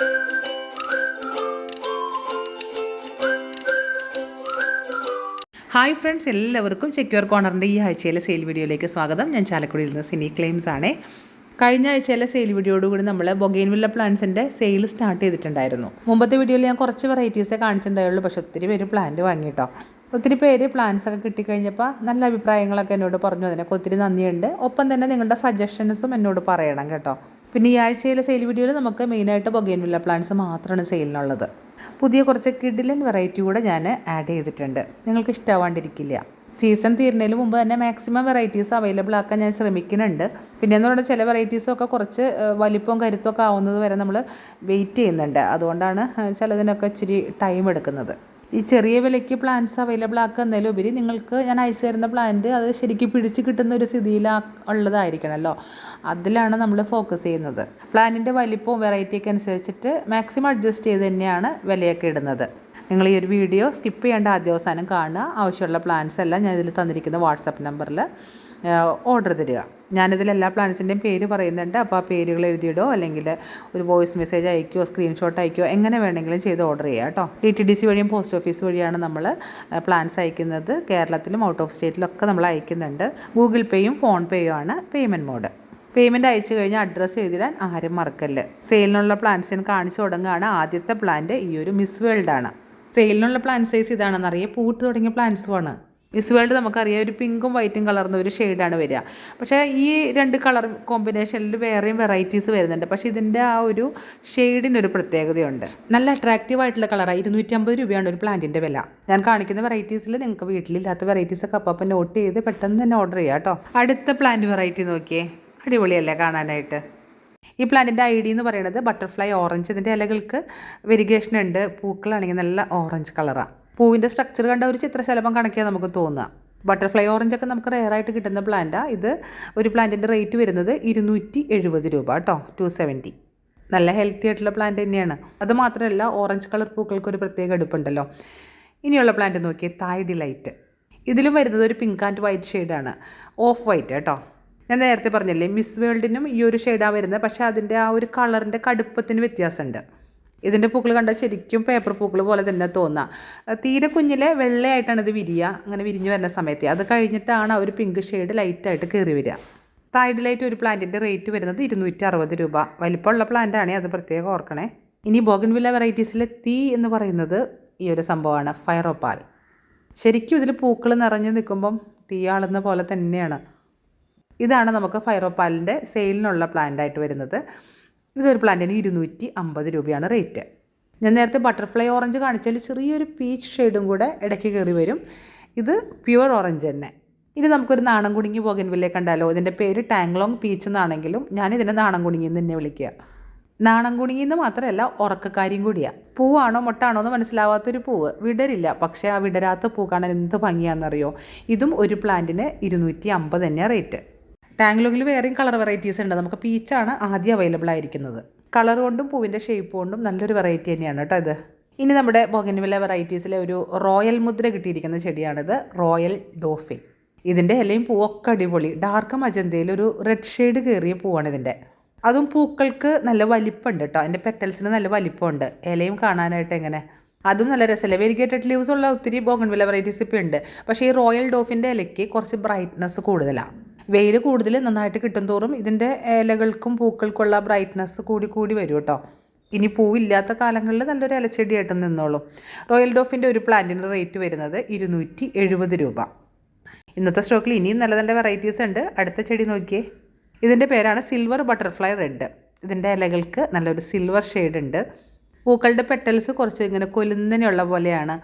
Hi friends എല്ലാവർക്കും secure കോർണറിന്റെ ഈ ആഴ്ചയിലെ സെയിൽ വീഡിയോയിലേക്ക് സ്വാഗതം. ഞാൻ ചാലക്കുടിയിൽ നിന്ന് സിനി ക്ലെയിംസ് ആണേ. കഴിഞ്ഞ ആഴ്ചയിലെ സെയിൽ വീഡിയോയോടുകൂടി നമ്മൾ ബൊഗെയിൻവില്ല പ്ലാന്റ്സിന്റെ സെയിൽ സ്റ്റാർട്ട് ചെയ്തിട്ടുണ്ടായിരുന്നു. മുമ്പത്തെ വീഡിയോയിൽ ഞാൻ കുറച്ച് വെറൈറ്റീസേ കാണിച്ചിട്ടുണ്ടായുള്ളൂ പക്ഷേ ഒത്തിരി പേര് പ്ലാന്റ് വാങ്ങിയിട്ടോ ഒത്തിരി പേര് പ്ലാൻസ് ഒക്കെ കിട്ടിക്കഴിഞ്ഞപ്പോൾ നല്ല അഭിപ്രായങ്ങളൊക്കെ എന്നോട് പറഞ്ഞു. അതിനൊക്കെ ഒത്തിരി നന്ദിയുണ്ട്. ഒപ്പം തന്നെ നിങ്ങളുടെ സജഷൻസും എന്നോട് പറയണം കേട്ടോ. പിന്നെ ഈ ആഴ്ചയിലെ സെയിൽ വീഡിയോയിൽ നമുക്ക് മെയിനായിട്ട് ബൊഗേൻവില്ല പ്ലാന്റ്സ് മാത്രമാണ് സെയിലിനുള്ളത് പുതിയ കുറച്ച് കിഡിലൻ വെറൈറ്റി കൂടെ ഞാൻ ആഡ് ചെയ്തിട്ടുണ്ട്. നിങ്ങൾക്ക് ഇഷ്ടമാവാണ്ടിരിക്കില്ല സീസൺ തീരുന്നതിന് മുമ്പ് തന്നെ മാക്സിമം വെറൈറ്റീസ് അവൈലബിൾ ആക്കാൻ ഞാൻ ശ്രമിക്കുന്നുണ്ട്. പിന്നെ എന്ന് പറഞ്ഞാൽ ചില വെറൈറ്റീസൊക്കെ കുറച്ച് വലിപ്പവും കരുത്തൊക്കെ ആവുന്നത് വരെ നമ്മൾ വെയിറ്റ് ചെയ്യുന്നുണ്ട്. അതുകൊണ്ടാണ് ചിലതിനൊക്കെ ഇച്ചിരി ടൈം എടുക്കുന്നത്. ഈ ചെറിയ വിലയ്ക്ക് പ്ലാന്റ്സ് അവൈലബിൾ ആക്കുന്നതിലും ഉപരി നിങ്ങൾക്ക് ഞാൻ അയച്ചു തരുന്ന പ്ലാന്റ് അത് ശരിക്കും പിടിച്ച് കിട്ടുന്ന ഒരു സ്ഥിതിയിൽ ഉള്ളതായിരിക്കണമല്ലോ അതിലാണ് നമ്മൾ ഫോക്കസ് ചെയ്യുന്നത്. പ്ലാന്റിന്റെ വലിപ്പവും വെറൈറ്റിയൊക്കെ അനുസരിച്ചിട്ട് മാക്സിമം അഡ്ജസ്റ്റ് ചെയ്ത് തന്നെയാണ് വിലയൊക്കെ ഇടുന്നത്. നിങ്ങൾ ഈ ഒരു വീഡിയോ സ്കിപ്പ് ചെയ്യേണ്ട ആദ്യ അവസാനം കാണുക. ആവശ്യമുള്ള പ്ലാൻസ് എല്ലാം ഞാൻ ഇതിൽ തന്നിരിക്കുന്ന വാട്സപ്പ് നമ്പറിൽ ഓർഡർ തരിക. ഞാനിതിൽ എല്ലാ പ്ലാന്റ്സിന്റെയും പേര് പറയുന്നുണ്ട്. അപ്പോൾ ആ പേരുകൾ എഴുതിയിടോ അല്ലെങ്കിൽ ഒരു വോയിസ് മെസ്സേജ് അയക്കുകയോ സ്ക്രീൻഷോട്ട് അയക്കുകയോ എങ്ങനെ വേണമെങ്കിലും ചെയ്ത് ഓർഡർ ചെയ്യുക കേട്ടോ. ഡി ടി ഡി സി വഴിയും പോസ്റ്റ് ഓഫീസ് വഴിയാണ് നമ്മൾ പ്ലാൻസ് അയക്കുന്നത്. കേരളത്തിലും ഔട്ട് ഓഫ് സ്റ്റേറ്റിലൊക്കെ നമ്മൾ അയക്കുന്നുണ്ട്. ഗൂഗിൾ പേയും ഫോൺ പേയും ആണ് പേയ്മെന്റ് മോഡ്. പേയ്മെന്റ് അയച്ചു കഴിഞ്ഞാൽ അഡ്രസ്സ് എഴുതിടാൻ ആരും മറക്കല്ല്. സെയിലിനുള്ള പ്ലാൻസിന് കാണിച്ചു തുടങ്ങുകയാണ്. ആദ്യത്തെ പ്ലാന്റ് ഈ ഒരു മിസ് വേൾഡാണ് സെയിലിനുള്ള പ്ലാൻ സൈസ് ഇതാണെന്നറിയാം. പൂട്ട് തുടങ്ങിയ പ്ലാന്റ്സുമാണ് മിസ് വേൾഡ് നമുക്കറിയാം ഒരു പിങ്കും വൈറ്റും കളർന്ന ഒരു ഷെയ്ഡാണ് വരിക. പക്ഷേ ഈ രണ്ട് കളർ കോമ്പിനേഷനിൽ വേറെയും വെറൈറ്റീസ് വരുന്നുണ്ട്. പക്ഷേ ഇതിന്റെ ആ ഒരു ഷെയ്ഡിനൊരു പ്രത്യേകതയുണ്ട്. നല്ല അട്രാക്റ്റീവ് ആയിട്ടുള്ള കളറാണ് ഇരുന്നൂറ്റി അമ്പത് രൂപയാണ് ഒരു പ്ലാന്റിന്റെ വില. ഞാൻ കാണിക്കുന്ന വെറൈറ്റീസിൽ നിങ്ങൾക്ക് വീട്ടിലില്ലാത്ത വെറൈറ്റീസ് ഒക്കെ അപ്പം അപ്പം നോട്ട് ചെയ്ത് പെട്ടെന്ന് തന്നെ ഓർഡർ ചെയ്യാം കേട്ടോ അടുത്ത പ്ലാന്റ് വെറൈറ്റി നോക്കിയേ. അടിപൊളിയല്ലേ കാണാനായിട്ട്. ഈ പ്ലാന്റിന്റെ ഐ ഡി എന്ന് പറയുന്നത് ബട്ടർഫ്ലൈ ഓറഞ്ച് ഇതിന്റെ ഇലകൾക്ക് വെരിഗേഷൻ ഉണ്ട്. പൂക്കളാണെങ്കിൽ നല്ല ഓറഞ്ച് കളറാണ് പൂവിന്റെ സ്ട്രക്ചർ കണ്ട ഒരു ചിത്രശലഭം കണക്കിയാൽ നമുക്ക് തോന്നുക. ബട്ടർഫ്ലൈ ഓറഞ്ച് ഒക്കെ നമുക്ക് റെയറായിട്ട് കിട്ടുന്ന പ്ലാന്റാണ് ഇത് ഒരു പ്ലാന്റിന്റെ റേറ്റ് വരുന്നത് ഇരുന്നൂറ്റി എഴുപത് രൂപ കേട്ടോ ടു സെവന്റി നല്ല ഹെൽത്തി ആയിട്ടുള്ള പ്ലാന്റ് തന്നെയാണ്. അത് മാത്രമല്ല ഓറഞ്ച് കളർ പൂക്കൾക്ക് ഒരു പ്രത്യേക എടുപ്പുണ്ടല്ലോ ഇനിയുള്ള പ്ലാന്റ് നോക്കിയേ തായ് ഡിലൈറ്റ് ഇതിലും വരുന്നത് ഒരു പിങ്ക് ആൻഡ് വൈറ്റ് ഷെയ്ഡാണ് ഓഫ് വൈറ്റ് കേട്ടോ. ഞാൻ നേരത്തെ പറഞ്ഞല്ലേ മിസ് വേൾഡിനും ഈ ഒരു ഷെയ്ഡാണ് വരുന്നത്. പക്ഷേ അതിന്റെ ആ ഒരു കളറിന്റെ കടുപ്പത്തിന് വ്യത്യാസമുണ്ട്. ഇതിന്റെ പൂക്കൾ കണ്ടാൽ ശരിക്കും പേപ്പർ പൂക്കൾ പോലെ തന്നെ തോന്നുക തീരെ കുഞ്ഞിലെ വെള്ളയായിട്ടാണ് ഇത് വിരിയുക അങ്ങനെ വിരിഞ്ഞു വരുന്ന സമയത്ത്. അത് കഴിഞ്ഞിട്ടാണ് ഒരു പിങ്ക് ഷെയ്ഡ് ലൈറ്റായിട്ട് കയറി വരിക. തായ്ഡ് ലൈറ്റ് ഒരു പ്ലാന്റിന്റെ റേറ്റ് വരുന്നത് ഇരുന്നൂറ്റി അറുപത് രൂപ. വലിപ്പമുള്ള പ്ലാന്റാണ് അത് പ്രത്യേകം ഓർക്കണേ. ഇനി ബോഗൻവില്ല വെറൈറ്റീസിലെ തീ എന്ന് പറയുന്നത് ഈ ഒരു സംഭവമാണ് ഫയറോപ്പാൽ ശരിക്കും ഇതിൽ പൂക്കൾ നിറഞ്ഞു നിൽക്കുമ്പം തീ ആളുന്ന പോലെ തന്നെയാണ്. ഇതാണ് നമുക്ക് ഫയറോപ്പാലിന്റെ സെയിലിനുള്ള പ്ലാന്റായിട്ട് വരുന്നത്. ഇതൊരു പ്ലാന്റിന് ഇരുന്നൂറ്റി അമ്പത് രൂപയാണ് റേറ്റ്. ഞാൻ നേരത്തെ ബട്ടർഫ്ലൈ ഓറഞ്ച് കാണിച്ചാൽ ചെറിയൊരു പീച്ച് ഷെയ്ഡും കൂടെ ഇടയ്ക്ക് കയറി വരും. ഇത് പ്യുവർ ഓറഞ്ച് തന്നെ. ഇനി നമുക്കൊരു നാണം കുടുങ്ങി പോകൻ വില്ലേ കണ്ടാലോ? ഇതിന്റെ പേര് ടാങ്ലോങ് പീച്ച് എന്നാണെങ്കിലും ഞാനിതിനെ നാണം കുടുങ്ങി എന്ന് തന്നെ വിളിക്കുക. നാണം കുടുങ്ങി എന്ന് മാത്രമല്ല ഉറക്കക്കാരിയും കൂടിയാണ് പൂവാണോ മൊട്ടാണോ എന്ന് മനസ്സിലാവാത്തൊരു പൂവ്. വിടരില്ല. പക്ഷേ ആ വിടരാത്ത പൂ കാണാൻ എന്ത് ഭംഗിയാണെന്നറിയോ? ഇതും ഒരു പ്ലാന്റിന് ഇരുന്നൂറ്റി അമ്പത് തന്നെയാണ് റേറ്റ്. ടാങ്ലോങ്ങിൽ വേറെയും കളർ വെറൈറ്റീസ് ഉണ്ട്. നമുക്ക് പീച്ചാണ് ആദ്യം അവൈലബിൾ ആയിരിക്കുന്നത്. കളർ കൊണ്ടും പൂവിന്റെ ഷേപ്പ് കൊണ്ടും നല്ലൊരു വെറൈറ്റി തന്നെയാണ് കേട്ടോ ഇത്. ഇനി നമ്മുടെ ബൊഗൻവില്ല വെറൈറ്റീസിലെ ഒരു റോയൽ മുദ്ര കിട്ടിയിരിക്കുന്ന ചെടിയാണിത് റോയൽ ഡോഫിൻ ഇതിന്റെ ഇലയും പൂവൊക്കെ അടിപൊളി. ഡാർക്ക് മജന്തയിൽ ഒരു റെഡ് ഷെയ്ഡ് കയറിയ പൂവാണ് ഇതിന്റെ അതും പൂക്കൾക്ക് നല്ല വലിപ്പമുണ്ട് കേട്ടോ. അതിന്റെ പെറ്റൽസിന് നല്ല വലിപ്പമുണ്ട്. ഇലയും കാണാനായിട്ട് എങ്ങനെ? അതും നല്ല രസമല്ലേ? വെരിഗേറ്റഡ് ലീവ്സ് ഉള്ള ഒത്തിരി ബോഗൻവില്ല വെറൈറ്റീസ് ഇപ്പോൾ ഉണ്ട്. പക്ഷേ ഈ റോയൽ ഡോഫിന്റെ ഇലയ്ക്ക് കുറച്ച് ബ്രൈറ്റ്നസ് കൂടുതലാണ് വെയിൽ കൂടുതൽ നന്നായിട്ട് കിട്ടും തോറും ഇതിന്റെ ഇലകൾക്കും പൂക്കൾക്കുള്ള ബ്രൈറ്റ്നസ് കൂടി കൂടി വരും കേട്ടോ. ഇനി പൂവില്ലാത്ത കാലങ്ങളിൽ നല്ലൊരു ഇലച്ചെടിയായിട്ട് നിന്നോളും. റോയൽ ഡോഫിന്റെ ഒരു പ്ലാന്റിന്റെ റേറ്റ് വരുന്നത് ഇരുന്നൂറ്റി എഴുപത് രൂപ. ഇന്നത്തെ സ്റ്റോക്കിൽ ഇനിയും നല്ല നല്ല വെറൈറ്റീസ് ഉണ്ട്. അടുത്ത ചെടി നോക്കിയേ. ഇതിന്റെ പേരാണ് സിൽവർ ബട്ടർഫ്ലൈ റെഡ് ഇതിന്റെ ഇലകൾക്ക് നല്ലൊരു സിൽവർ ഷെയ്ഡ് ഉണ്ട്. പൂക്കളുടെ പെറ്റൽസ് കുറച്ച് ഇങ്ങനെ കൊലുന്നനെയുള്ള പോലെയാണ്.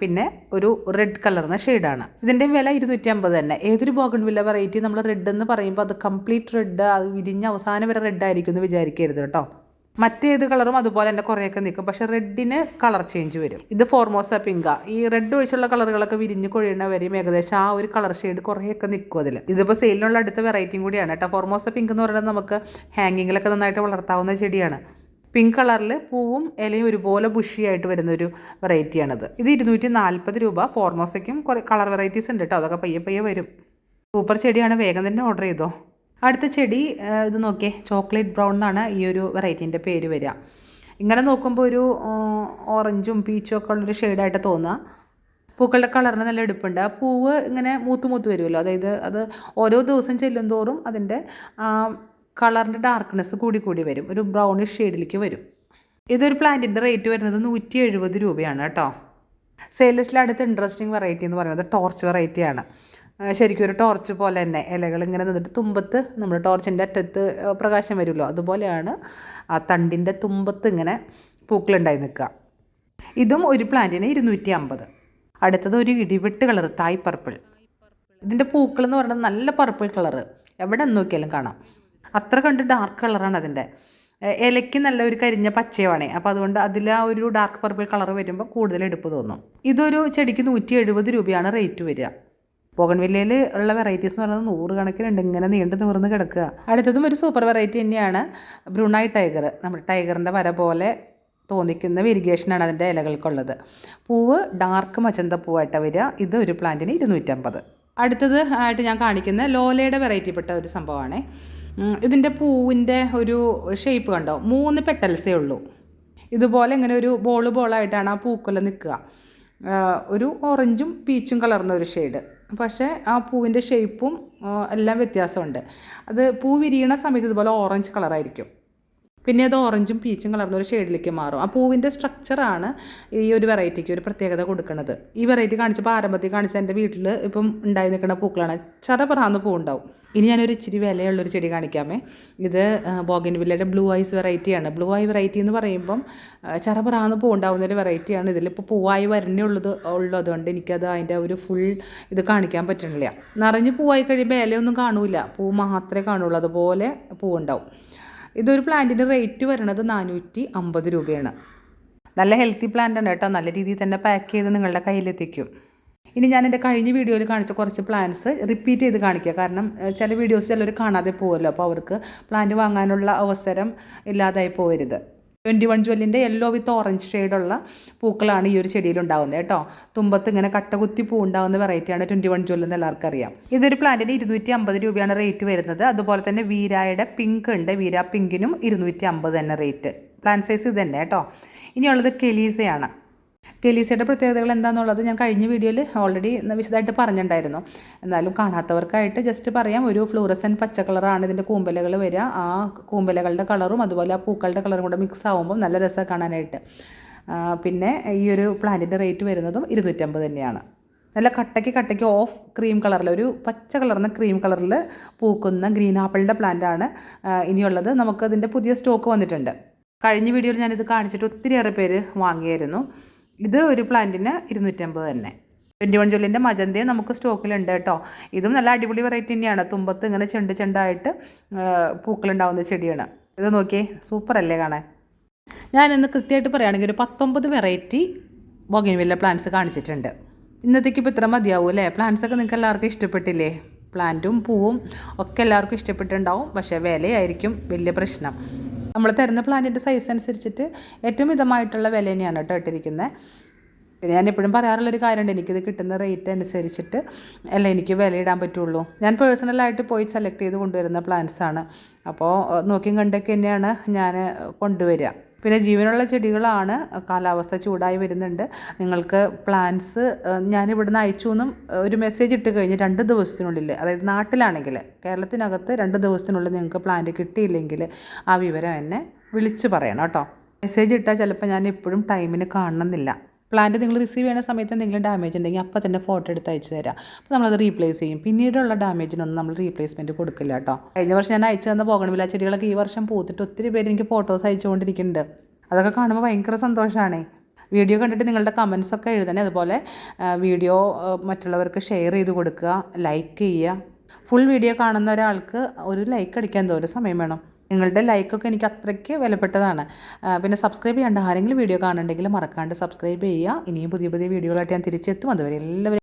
പിന്നെ ഒരു റെഡ് കളറിന് ഷെയ്ഡാണ് ഇതിന്റെ വില ഇരുന്നൂറ്റി അമ്പത് തന്നെ. ഏതൊരു ബോഗൺ വില്ല വെറൈറ്റി നമ്മൾ റെഡ് എന്ന് പറയുമ്പോൾ അത് കംപ്ലീറ്റ് റെഡ് അത് വിരിഞ്ഞ അവസാനം വരെ റെഡ് ആയിരിക്കും എന്ന് വിചാരിക്കരുത് കേട്ടോ. മറ്റേത് കളറും അതുപോലെ തന്നെ കുറേയൊക്കെ നിൽക്കും പക്ഷെ റെഡിന് കളർ ചേഞ്ച് വരും. ഇത് ഫോർമോസ പിങ്ക ഈ റെഡ് ഒഴിച്ചുള്ള കളറുകളൊക്കെ വിരിഞ്ഞ് കൊഴിയുന്ന വരെയും ഏകദേശം ആ ഒരു കളർ ഷെയ്ഡ് കുറേയൊക്കെ നിൽക്കും അതിൽ ഇതിപ്പോൾ സെയിലിനുള്ള അടുത്ത വെറൈറ്റിയും കൂടിയാണ് കേട്ടോ. ഫോർമോസ പിങ്ക് എന്ന് പറയുന്നത് നമുക്ക് ഹാങ്ങിങ്ങിലൊക്കെ നന്നായിട്ട് വളർത്താവുന്ന ചെടിയാണ്. പിങ്ക് കളറിൽ പൂവും ഇലയും ഒരുപോലെ ബുഷിയായിട്ട് വരുന്ന ഒരു വെറൈറ്റിയാണിത്. ഇത് ഇരുന്നൂറ്റി നാൽപ്പത് രൂപ. ഫോർമോസയ്ക്കും കുറേ കളർ വെറൈറ്റീസ് ഉണ്ട് കേട്ടോ അതൊക്കെ പയ്യെ പയ്യെ വരും. സൂപ്പർ ചെടിയാണ്. വേഗം തന്നെ ഓർഡർ ചെയ്തോ. അടുത്ത ചെടി ഇത് നോക്കിയേ. ചോക്ലേറ്റ് ബ്രൗൺ എന്നാണ് ഈ ഒരു വെറൈറ്റീന്റെ പേര് വരിക. ഇങ്ങനെ നോക്കുമ്പോൾ ഒരു ഓറഞ്ചും പീച്ചും ഒക്കെ ഉള്ളൊരു ഷെയ്ഡായിട്ട് തോന്നുക പൂക്കളുടെ കളറിന് നല്ല എടുപ്പുണ്ട്. ആ പൂവ് ഇങ്ങനെ മൂത്ത് മൂത്ത് വരുമല്ലോ. അതായത് അത് ഓരോ ദിവസം ചെല്ലും തോറും അതിന്റെ കളറിന്റെ ഡാർക്ക്നെസ് കൂടി കൂടി വരും. ഒരു ബ്രൗണിഷ് ഷെയ്ഡിലേക്ക് വരും. ഇതൊരു പ്ലാന്റിന്റെ റേറ്റ് വരുന്നത് നൂറ്റി എഴുപത് രൂപയാണ് കേട്ടോ. സെയിൽസിൽ അടുത്ത ഇൻട്രസ്റ്റിംഗ് വെറൈറ്റി എന്ന് പറയുന്നത് ടോർച്ച് വെറൈറ്റിയാണ് ശരിക്കും ഒരു ടോർച്ച് പോലെ തന്നെ ഇലകൾ ഇങ്ങനെ നിന്നിട്ട് തുമ്പത്ത് നമ്മുടെ ടോർച്ചിന്റെ അറ്റത്ത് പ്രകാശം വരുമല്ലോ. അതുപോലെയാണ് ആ തണ്ടിന്റെ തുമ്പത്ത് ഇങ്ങനെ പൂക്കളുണ്ടായി നിൽക്കുക. ഇതും ഒരു പ്ലാന്റിന് ഇരുന്നൂറ്റി അമ്പത് അടുത്തത് ഒരു ഇടിവെട്ട് കളർ തായ് പർപ്പിൾ ഇതിന്റെ പൂക്കൾ എന്ന് പറയുന്നത് നല്ല പർപ്പിൾ കളറ് എവിടെ നോക്കിയാലും കാണാം. അത്ര കണ്ട് ഡാർക്ക് കളറാണ് അതിന്റെ. ഇലയ്ക്ക് നല്ല ഒരു കരിഞ്ഞ പച്ചയാണ് അപ്പോൾ അതുകൊണ്ട് അതിൽ ആ ഒരു ഡാർക്ക് പർപ്പിൾ കളർ വരുമ്പോൾ കൂടുതൽ എടുപ്പ് തോന്നും. ഇതൊരു ചെടിക്ക് നൂറ്റി എഴുപത് രൂപയാണ് റേറ്റ് വരിക. പോകൺവില്ലയിൽ ഉള്ള വെറൈറ്റീസ് എന്ന് പറയുന്നത് നൂറ് കണക്കിനുണ്ട് ഇങ്ങനെ നീണ്ടു നിവർന്ന് കിടക്കുക. അടുത്തതും ഒരു സൂപ്പർ വെറൈറ്റി തന്നെയാണ് ബ്രൂണായി ടൈഗർ നമ്മുടെ ടൈഗറിന്റെ വര പോലെ തോന്നിക്കുന്ന വെരിഗേഷനാണ് അതിന്റെ ഇലകൾക്കുള്ളത്. പൂവ് ഡാർക്ക് മച്ചന്ത പൂവായിട്ട് വരിക. ഇത് ഒരു പ്ലാന്റിന് ഇരുന്നൂറ്റമ്പത്. അടുത്തത് ആയിട്ട് ഞാൻ കാണിക്കുന്ന ലോലയുടെ വെറൈറ്റിപ്പെട്ട ഒരു സംഭവമാണ്. ഇതിന്റെ പൂവിന്റെ ഒരു ഷേപ്പ് കണ്ടോ? മൂന്ന് പെട്ടൽസേ ഉള്ളൂ. ഇതുപോലെ ഇങ്ങനെ ഒരു ബോൾ ബോളായിട്ടാണ് ആ പൂക്കുല നിൽക്കുക. ഒരു ഓറഞ്ചും പീച്ചും കലർന്ന ഒരു ഷെയ്ഡ് പക്ഷേ ആ പൂവിന്റെ ഷേപ്പും എല്ലാം വ്യത്യാസമുണ്ട്. അത് പൂ വിരിയണ സമയത്ത് ഇതുപോലെ ഓറഞ്ച് കളറായിരിക്കും പിന്നെ അത് ഓറഞ്ചും പീച്ചും കളർന്ന ഒരു ഷെയ്ഡിലേക്ക് മാറും. ആ പൂവിന്റെ സ്ട്രക്ചറാണ് ഈ ഒരു വെറൈറ്റിക്ക് ഒരു പ്രത്യേകത കൊടുക്കുന്നത് ഈ വെറൈറ്റി കാണിച്ചപ്പോൾ ആരംഭത്തിൽ കാണിച്ച എന്റെ വീട്ടിൽ ഇപ്പം ഉണ്ടായി നിൽക്കുന്ന പൂക്കളാണ്. ചറപറാന്ന് പൂവുണ്ടാവും. ഇനി ഞാനൊരു ഇച്ചിരി വിലയുള്ളൊരു ചെടി കാണിക്കാമേ. ഇത് ബോഗിൻ വില്ലയുടെ ബ്ലൂ ഐസ് വെറൈറ്റിയാണ് ബ്ലൂ ഐ വെറൈറ്റി എന്ന് പറയുമ്പം ചറപറാന്ന് പൂവുണ്ടാവുന്ന ഒരു വെറൈറ്റിയാണ് ഇതിലിപ്പോൾ പൂവായി വരണേ ഉള്ളത് ഉള്ളതുകൊണ്ട് എനിക്കത് അതിന്റെ ഒരു ഫുൾ ഇത് കാണിക്കാൻ പറ്റണില്ല. നിറഞ്ഞ് പൂവായി കഴിയുമ്പോൾ ഇലയൊന്നും കാണൂല. പൂ മാത്രമേ കാണുള്ളൂ. അതുപോലെ പൂവുണ്ടാവും. ഇതൊരു പ്ലാന്റിന്റെ റേറ്റ് വരുന്നത് നാനൂറ്റി അമ്പത് രൂപയാണ്. നല്ല ഹെൽത്തി പ്ലാന്റ് ആണ് കേട്ടോ. നല്ല രീതിയിൽ തന്നെ പാക്ക് ചെയ്ത് നിങ്ങളുടെ കയ്യിലെത്തിക്കും. ഇനി ഞാൻ എന്റെ കഴിഞ്ഞ വീഡിയോയിൽ കാണിച്ച കുറച്ച് പ്ലാന്റ്സ് റിപ്പീറ്റ് ചെയ്ത് കാണിക്കുക കാരണം ചില വീഡിയോസ് ചിലർ കാണാതെ പോകുമല്ലോ അപ്പോൾ അവർക്ക് പ്ലാന്റ് വാങ്ങാനുള്ള അവസരം ഇല്ലാതായി പോകരുത് ട്വന്റി വൺ ജ്വല്ലിന്റെ യെല്ലോ വിത്ത് ഓറഞ്ച് ഷെയ്ഡുള്ള പൂക്കളാണ് ഈ ഒരു ചെടിയിൽ ഉണ്ടാകുന്നത് കേട്ടോ. തുമ്പത്ത് ഇങ്ങനെ കട്ടകുത്തി പൂ ഉണ്ടാകുന്ന വെറൈറ്റിയാണ് ട്വന്റി വൺ ജ്വല്ല് എന്ന് എല്ലാവർക്കും അറിയാം. ഇതൊരു പ്ലാന്റിന് ഇരുന്നൂറ്റി അമ്പത് രൂപയാണ് റേറ്റ് വരുന്നത്. അതുപോലെ തന്നെ വീരായുടെ പിങ്ക് ഉണ്ട്. വീര പിങ്കിനും ഇരുന്നൂറ്റി അമ്പത് തന്നെ റേറ്റ് പ്ലാൻ സൈസ് ഇത് തന്നെ കേട്ടോ. ഇനിയുള്ളത് കെലീസയാണ്. കെലീസയുടെ പ്രത്യേകതകൾ എന്താണെന്നുള്ളത് ഞാൻ കഴിഞ്ഞ വീഡിയോയിൽ ഓൾറെഡി വിശദമായിട്ട് പറഞ്ഞിട്ടുണ്ടായിരുന്നു. എന്നാലും കാണാത്തവർക്കായിട്ട് ജസ്റ്റ് പറയാം ഒരു ഫ്ലൂറസൻ പച്ച കളറാണ് ഇതിന്റെ കൂമ്പലകൾ വരിക. ആ കൂമ്പലകളുടെ കളറും അതുപോലെ ആ പൂക്കളുടെ കളറും കൂടെ മിക്സ് ആകുമ്പോൾ നല്ല രസമാണ് കാണാനായിട്ട്. പിന്നെ ഈ ഒരു പ്ലാന്റിന്റെ റേറ്റ് വരുന്നതും ഇരുന്നൂറ്റമ്പത് തന്നെയാണ്. നല്ല കട്ടയ്ക്ക് കട്ടയ്ക്ക് ഓഫ് ക്രീം കളറിൽ ഒരു പച്ച കളർന്ന ക്രീം കളറിൽ പൂക്കുന്ന ഗ്രീൻ ആപ്പിളിന്റെ പ്ലാന്റാണ് ഇനിയുള്ളത്. നമുക്കതിന്റെ പുതിയ സ്റ്റോക്ക് വന്നിട്ടുണ്ട്. കഴിഞ്ഞ വീഡിയോയിൽ ഞാനിത് കാണിച്ചിട്ട് ഒത്തിരിയേറെ പേര് വാങ്ങിയായിരുന്നു. ഇത് ഒരു പ്ലാന്റിന് ഇരുന്നൂറ്റമ്പത് തന്നെ. ട്വന്റി വൺ ജ്വല്ലിന്റെ മജന്തയും നമുക്ക് സ്റ്റോക്കിലുണ്ട് കേട്ടോ. ഇതും നല്ല അടിപൊളി വെറൈറ്റി തന്നെയാണ്. തുമ്പത്ത് ഇങ്ങനെ ചെണ്ട് ചെണ്ടായിട്ട് പൂക്കളുണ്ടാവുന്ന ചെടിയാണ്. ഇത് നോക്കിയേ സൂപ്പർ അല്ലേ കാണാൻ? ഞാനിന്ന് കൃത്യമായിട്ട് പറയുകയാണെങ്കിൽ ഒരു പത്തൊമ്പത് വെറൈറ്റി ബോഗിൻവില്ല പ്ലാന്റ്സ് കാണിച്ചിട്ടുണ്ട്. ഇന്നത്തേക്ക് ഇപ്പോൾ ഇത്ര മതിയാവും അല്ലേ? പ്ലാന്റ്സ് ഒക്കെ നിങ്ങൾക്ക് എല്ലാവർക്കും ഇഷ്ടപ്പെട്ടില്ലേ? പ്ലാന്റും പൂവും ഒക്കെ എല്ലാവർക്കും ഇഷ്ടപ്പെട്ടിട്ടുണ്ടാവും. പക്ഷേ വിലയായിരിക്കും വലിയ പ്രശ്നം. നമ്മൾ തരുന്ന പ്ലാന്റിന്റെ സൈസ് അനുസരിച്ചിട്ട് ഏറ്റവും മിതമായിട്ടുള്ള വില തന്നെയാണ് കേട്ടോ ഇട്ടിരിക്കുന്നത്. പിന്നെ ഞാൻ എപ്പോഴും പറയാറുള്ളൊരു കാര്യമുണ്ട് എനിക്കിത് കിട്ടുന്ന റേറ്റ് അനുസരിച്ചിട്ട് അല്ല എനിക്ക് വിലയിടാൻ പറ്റുള്ളൂ. ഞാൻ പേഴ്സണലായിട്ട് പോയി സെലക്ട് ചെയ്ത് കൊണ്ടുവരുന്ന പ്ലാൻസാണ് അപ്പോൾ നോക്കിയും കണ്ടൊക്കെ തന്നെയാണ് ഞാൻ കൊണ്ടുവരിക. പിന്നെ ജീവനുള്ള ചെടികളാണ് കാലാവസ്ഥ ചൂടായി വരുന്നുണ്ട്. നിങ്ങൾക്ക് പ്ലാന്റ്സ് ഞാനിവിടുന്ന് അയച്ചു എന്നും ഒരു മെസ്സേജ് ഇട്ട് കഴിഞ്ഞ് രണ്ട് ദിവസത്തിനുള്ളിൽ അതായത് നാട്ടിലാണെങ്കിൽ കേരളത്തിനകത്ത് രണ്ട് ദിവസത്തിനുള്ളിൽ നിങ്ങൾക്ക് പ്ലാന്റ് കിട്ടിയില്ലെങ്കിൽ ആ വിവരം എന്നെ വിളിച്ച് പറയണം കേട്ടോ. മെസ്സേജ് ഇട്ടാൽ ചിലപ്പോൾ ഞാൻ എപ്പോഴും ടൈമിന് കാണണമെന്നില്ല. പ്ലാന്റ് നിങ്ങൾ റിസീവ് ചെയ്യുന്ന സമയത്ത് എന്തെങ്കിലും ഡാമേജ് ഉണ്ടെങ്കിൽ അപ്പോൾ തന്നെ ഫോട്ടോ എടുത്ത് അയച്ചു തരാം. അപ്പോൾ നമ്മളത് റീപ്ലേസ് ചെയ്യും. പിന്നീടുള്ള ഡാമേജിനൊന്നും നമ്മൾ റീപ്ലേസ്മെന്റ് കൊടുക്കില്ല കേട്ടോ. കഴിഞ്ഞ വർഷം ഞാൻ അയച്ചു തന്ന പോകണമില്ല ചെടികളൊക്കെ ഈ വർഷം പൂത്തിട്ട് ഒത്തിരി പേര് എനിക്ക് ഫോട്ടോസ് അയച്ചുകൊണ്ടിരിക്കുന്നുണ്ട്. അതൊക്കെ കാണുമ്പോൾ ഭയങ്കര സന്തോഷമാണേ വീഡിയോ കണ്ടിട്ട് നിങ്ങളുടെ കമൻസ് ഒക്കെ എഴുതണേ. അതുപോലെ വീഡിയോ മറ്റുള്ളവർക്ക് ഷെയർ ചെയ്ത് കൊടുക്കുക ലൈക്ക് ചെയ്യുക. ഫുൾ വീഡിയോ കാണുന്ന ഒരാൾക്ക് ഒരു ലൈക്ക് അടിക്കാൻ എന്തോരം സമയം വേണം. നിങ്ങളുടെ ലൈക്കൊക്കെ എനിക്ക് അത്രയ്ക്ക് വിലപ്പെട്ടതാണ്. പിന്നെ സബ്സ്ക്രൈബ് ചെയ്യേണ്ട ആരെങ്കിലും വീഡിയോ കാണുന്നുണ്ടെങ്കിൽ മറക്കാണ്ട് സബ്സ്ക്രൈബ് ചെയ്യുക. ഇനിയും പുതിയ പുതിയ വീഡിയോകളായിട്ട് ഞാൻ തിരിച്ചെത്തും. അതുവരെ എല്ലാവരും